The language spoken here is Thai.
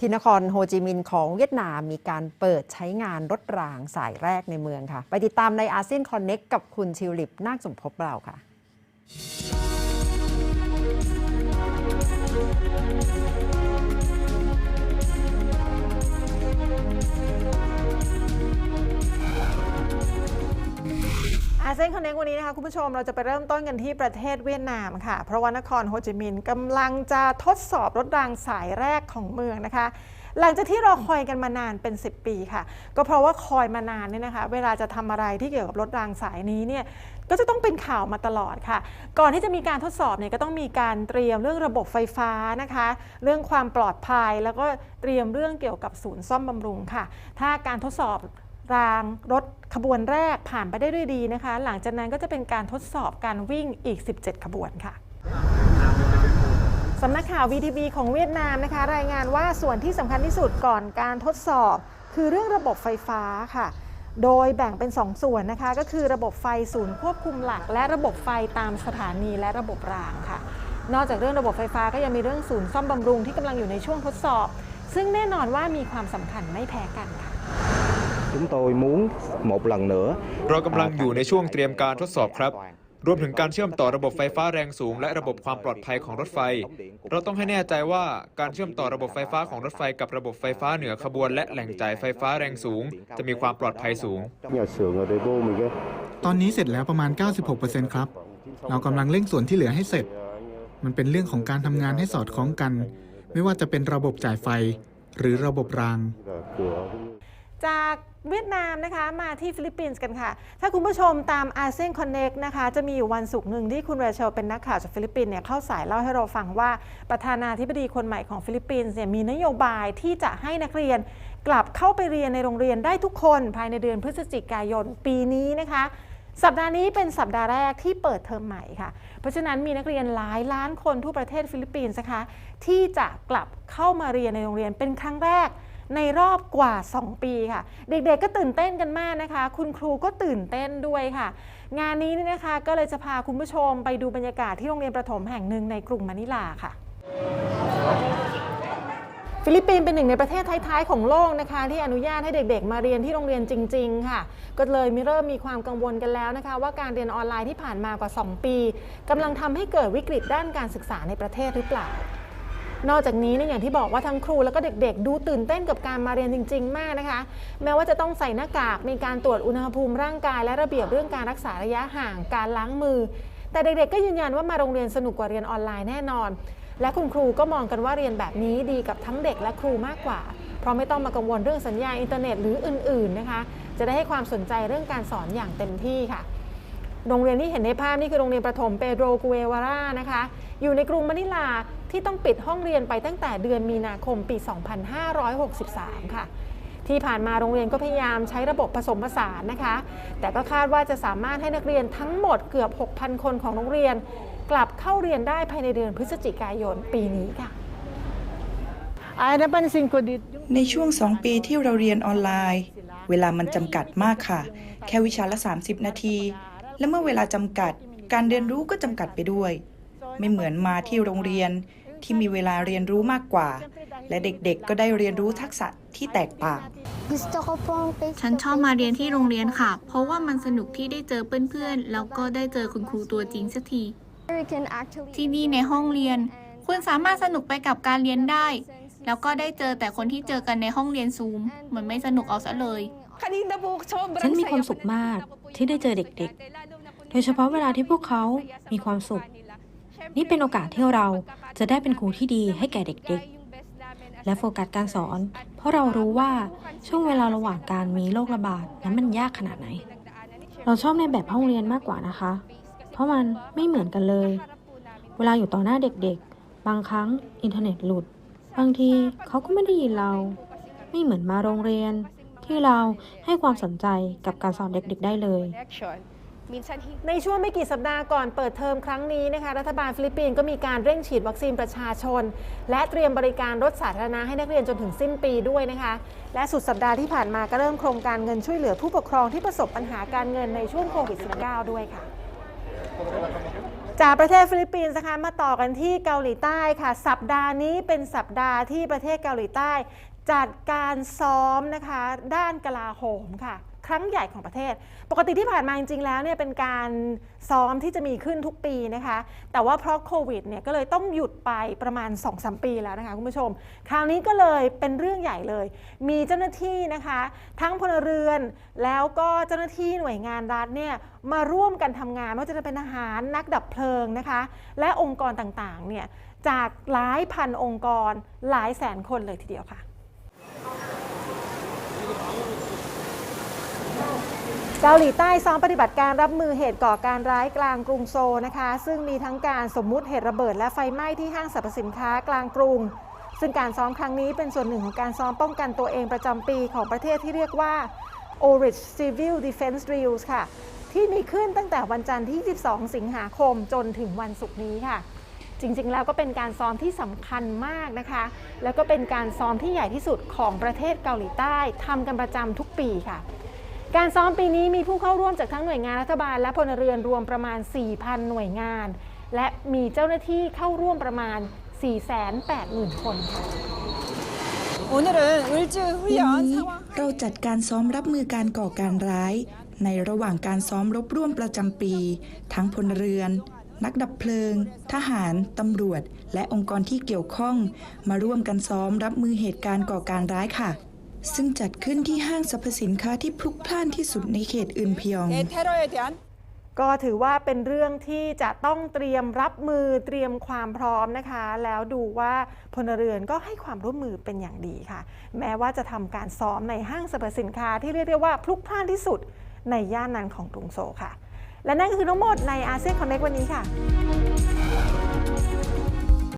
ที่นครโฮจิมินห์ของเวียดนามมีการเปิดใช้งานรถรางสายแรกในเมืองค่ะ ไปติดตามในอาเซียนคอนเน็กกับคุณชิวลิปนาคสมภพเราค่ะ เนคอนเน c วันนี้นะคะคุณผู้ชมเราจะไปเริ่มต้นกันที่ประเทศเวียดนามค่ะ เพราะว่านครโฮจิมินห์กำลังจะทดสอบรถรางสายแรกของเมืองนะคะ หลังจากที่รอคอยกันมานานเป็น 10 ปีค่ะ ก็เพราะว่าคอยมานานเนี่ยนะคะ เวลาจะทำอะไรที่เกี่ยวกับรถรางสายนี้เนี่ยก็จะต้องเป็นข่าวมาตลอดค่ะ ก่อนที่จะมีการทดสอบเนี่ยก็ต้องมีการเตรียมเรื่องระบบไฟฟ้านะคะ เรื่องความปลอดภัยแล้วก็เตรียมเรื่องเกี่ยวกับศูนย์ซ่อมบำรุงค่ะ ถ้าการทดสอบ รางรถขบวนแรกผ่านไปได้ด้วยดีนะคะ หลังจากนั้นก็จะเป็นการทดสอบการวิ่งอีก 17 ขบวนค่ะสำนักข่าว VTV ของเวียดนามนะคะ รายงานว่าส่วนที่สำคัญที่สุดก่อนการทดสอบ คือเรื่องระบบไฟฟ้าค่ะ โดยแบ่งเป็น 2ส่วนนะคะ ก็คือระบบไฟศูนย์ควบคุมหลัก และระบบไฟตามสถานีและระบบรางค่ะ นอกจากเรื่องระบบไฟฟ้าก็ยังมีเรื่องศูนย์ซ่อมบำรุงที่กำลังอยู่ในช่วงทดสอบ ซึ่งแน่นอนว่ามีความสำคัญไม่แพ้กันค่ะ Chúng tôi muốn một lần nữa เรากำลังอยู่ในช่วงเตรียมการทดสอบครับ รวมถึงการเชื่อมต่อระบบไฟฟ้าแรงสูง และระบบความปลอดภัยของรถไฟ เราต้องให้แน่ใจว่าการเชื่อมต่อระบบไฟฟ้าของรถไฟกับระบบไฟฟ้าเหนือขบวน และแหล่งจ่ายไฟฟ้าแรงสูง จะมีความปลอดภัยสูง nhà xưởng ở đây vô mình cái ตอนนี้เสร็จแล้วประมาณ 96%ครับ เรากำลังเร่งส่วนที่เหลือให้เสร็จ มันเป็นเรื่องของการทำงานให้สอดคล้องกัน ไม่ว่าจะเป็นระบบจ่ายไฟ หรือระบบราง là của จาก เวียดนามนะคะมาที่ฟิลิปปินส์กันค่ะ ถ้าคุณผู้ชมตามอาเซียนคอนเน็กนะคะ จะมีอยู่วันศุกร์หนึ่งที่คุณเรเชลเป็นนักข่าวจากฟิลิปปินส์เนี่ยเข้าสายเล่าให้เราฟังว่าประธานาธิบดีคนใหม่ของฟิลิปปินส์เนี่ยมีนโยบายที่จะให้นักเรียนกลับเข้าไปเรียนในโรงเรียนได้ทุกคนภายในเดือนพฤศจิกายนปีนี้นะคะสัปดาห์นี้เป็นสัปดาห์แรกที่เปิดเทอมใหม่ค่ะ เพราะฉะนั้นมีนักเรียนหลายล้านคนทั่วประเทศฟิลิปปินส์นะคะที่จะกลับเข้ามาเรียนในโรงเรียนเป็นครั้งแรก ในรอบกว่า 2 ปีค่ะ เด็กๆก็ตื่นเต้นกันมากนะคะ คุณครูก็ตื่นเต้นด้วยค่ะ งานนี้นี่นะคะก็เลยจะพาคุณผู้ชมไปดูบรรยากาศที่โรงเรียนประถมแห่งหนึ่งในกรุงมะนิลาค่ะฟิลิปปินส์เป็นหนึ่งในประเทศท้ายๆของโลกนะคะ ที่อนุญาตให้เด็กๆ มาเรียนที่โรงเรียนจริง ๆ ค่ะ ก็เลยมีเริ่มมีความกังวลกันแล้วนะคะ ว่าการเรียนออนไลน์ที่ผ่านมากว่า 2 ปีกำลังทำให้เกิดวิกฤตด้านการศึกษาในประเทศหรือเปล่า นอกจากนี้เนี่ยอย่างที่บอกว่าทั้งครูแล้วก็เด็กๆ ดูตื่นเต้นกับการมาเรียนจริง ๆ มากนะคะ แม้ว่าจะต้องใส่หน้ากากมีการตรวจอุณหภูมิร่างกาย และระเบียบเรื่องการรักษาระยะห่างการล้างมือ แต่เด็กๆ ก็ยืนยันว่ามาโรงเรียนสนุกกว่าเรียนออนไลน์แน่นอน และคุณครูก็มองกันว่าเรียนแบบนี้ดีกับทั้งเด็กและครูมากกว่า เพราะไม่ต้องมากังวลเรื่องสัญญาณอินเทอร์เน็ตหรืออื่น ๆนะคะ จะได้ให้ความสนใจเรื่องการสอนอย่างเต็มที่ค่ะ โรงเรียนที่เห็นในภาพนี่คือโรงเรียนประถมเปโดรกัววาร่านะคะ อยู่ในกรุงมะนิลาที่ต้องปิดห้องเรียนไปตั้งแต่เดือนมีนาคมปี 2563 ค่ะ ที่ผ่านมาโรงเรียนก็พยายามใช้ระบบผสมผสานนะคะ แต่ก็คาดว่าจะสามารถให้นักเรียนทั้งหมดเกือบ 6,000 คนของโรงเรียน กลับเข้าเรียนได้ภายในเดือนพฤศจิกายนปีนี้ค่ะ ในช่วง2ปีที่เราเรียนออนไลน์ เวลามันจำกัดมากค่ะ แค่วิชาละ 30 นาที และเมื่อเวลาจำกัด การเรียนรู้ก็จำกัดไปด้วย ไม่เหมือนมาที่โรงเรียนที่มีเวลาเรียนรู้มากกว่า และเด็กๆ ก็ได้เรียนรู้ทักษะที่แตกต่าง ฉันชอบมาเรียนที่โรงเรียนค่ะ เพราะว่ามันสนุกที่ได้เจอเพื่อนๆ แล้วก็ได้เจอคุณครูตัวจริงสักที ที่นี่ในห้องเรียน คุณสามารถสนุกไปกับการเรียนได้ แล้วก็ได้เจอแต่คนที่เจอกันในห้องเรียนซูมเหมือนไม่สนุกเอาซะเลย ฉันมีความสุขมากที่ได้เจอเด็กๆ โดยเฉพาะเวลาที่พวกเขามีความสุข นี่เป็นโอกาสที่เราจะได้เป็นครูที่ดีให้แก่เด็กๆ และโฟกัสการสอน เพราะเรารู้ว่าช่วงเวลาระหว่างการมีโรคระบาดนั้นมันยากขนาดไหน เราชอบในแบบห้องเรียนมากกว่านะคะ เพราะมันไม่เหมือนกันเลย เวลาอยู่ต่อหน้าเด็กๆ บางครั้งอินเทอร์เน็ตหลุด บางทีเขาก็ไม่ได้ยินเรา ไม่เหมือนมาโรงเรียนที่เราให้ความสนใจกับการสอนเด็กๆ ได้เลย ในช่วงไม่กี่สัปดาห์ก่อนเปิดเทอมครั้งนี้นะคะรัฐบาลฟิลิปปินส์ก็มีการเร่งฉีดวัคซีนประชาชน และเตรียมบริการรถสาธารณะให้นักเรียนจนถึงสิ้นปีด้วยนะคะ และสุดสัปดาห์ที่ผ่านมาก็เริ่มโครงการเงินช่วยเหลือผู้ปกครองที่ประสบปัญหาการเงินในช่วงโควิด -19 ด้วยค่ะจากประเทศฟิลิปปินส์นะคะมาต่อกันที่เกาหลีใต้ค่ะ สัปดาห์นี้เป็นสัปดาห์ที่ประเทศเกาหลีใต้ จัดการซ้อมนะคะ ด้านกลาโหมค่ะ ครั้งใหญ่ของประเทศ ปกติที่ผ่านมาจริงๆแล้วเนี่ยเป็นการซ้อมที่จะมีขึ้นทุกปีนะคะ แต่ว่าเพราะโควิดเนี่ยก็เลยต้องหยุดไปประมาณ 2-3 ปีแล้วนะคะคุณผู้ชม คราวนี้ก็เลยเป็นเรื่องใหญ่เลย มีเจ้าหน้าที่นะคะ ทั้งพลเรือนแล้วก็เจ้าหน้าที่หน่วยงานรัฐเนี่ยมาร่วมกันทำงานไม่ว่าจะเป็นทหารนักดับเพลิงนะคะ และองค์กรต่างๆเนี่ยจากหลายพันองค์กรหลายแสนคนเลยทีเดียวค่ะ เกาหลีใต้ซ้อมปฏิบัติการรับมือเหตุก่อการร้ายกลางกรุงโซลนะคะ ซึ่งมีทั้งการสมมุติเหตุระเบิดและไฟไหม้ที่ห้างสรรพสินค้ากลางกรุง ซึ่งการซ้อมครั้งนี้เป็นส่วนหนึ่งของการซ้อมป้องกันตัวเองประจำปีของประเทศที่เรียกว่า Orange Civil Defense Drills ค่ะ ที่มีขึ้นตั้งแต่วันจันทร์ที่ 22 สิงหาคมจนถึงวันศุกร์นี้ค่ะ จริงๆ แล้วก็เป็นการซ้อมที่สำคัญมากนะคะ แล้วก็เป็นการซ้อมที่ใหญ่ที่สุดของประเทศเกาหลีใต้ทำกันประจำทุกปีค่ะ การซ้อมปีนี้มีผู้เข้าร่วมจากทั้งหน่วยงานรัฐบาลและพลเรือนรวมประมาณ 4,000 หน่วยงาน และมีเจ้าหน้าที่เข้าร่วมประมาณ 480,000 คนค่ะวันนี้เราจัดการซ้อมรับมือการก่อการร้าย ในระหว่างการซ้อมรบร่วมประจำปี ทั้งพลเรือน นักดับเพลิง ทหาร ตำรวจ และองค์กรที่เกี่ยวข้อง มาร่วมกันซ้อมรับมือเหตุการณ์ก่อการร้ายค่ะ ซึ่งจัดขึ้นที่ห้างสรรพสินค้าที่พลุกพล่านที่สุดในเขตอึนพยองก็ถือว่าเป็นเรื่องที่จะต้องเตรียมรับมือเตรียมความพร้อมนะคะ แล้วดูว่าพลเรือนก็ให้ความร่วมมือเป็นอย่างดีค่ะ แม้ว่าจะทำการซ้อมในห้างสรรพสินค้าที่เรียกได้ว่าพลุกพล่านที่สุดในย่านนั้นของกรุงโซลค่ะ และนั่นก็คือทั้งหมดในอาเซียนคอนเน็กวันนี้ค่ะ